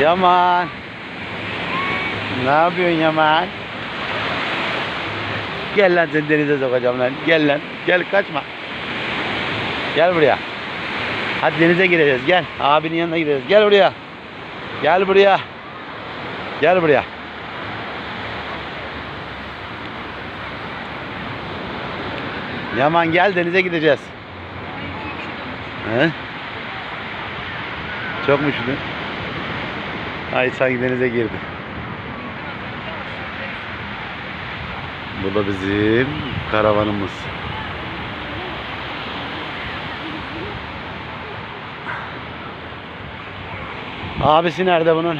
Yaman. Ne yapıyorsun Yaman? Gel lan seni denize sokacağım lan. Gel lan. Gel kaçma. Gel buraya. Hadi denize gireceğiz. Gel. Abinin yanına gideceğiz. Gel buraya. Gel buraya. Gel buraya. Yaman gel denize gideceğiz. He? Çok mu üşüdün? Ay sanki denize girdi. Bu da bizim karavanımız. Abisi nerede bunun?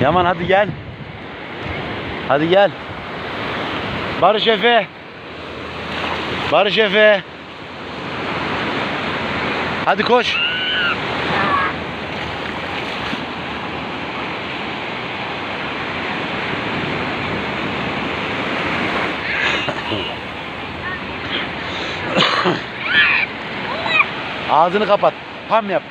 Yaman hadi gel. Hadi gel. Barış Efe. Barış Efe. Hadi koş. Ağzını kapat. Pam yap.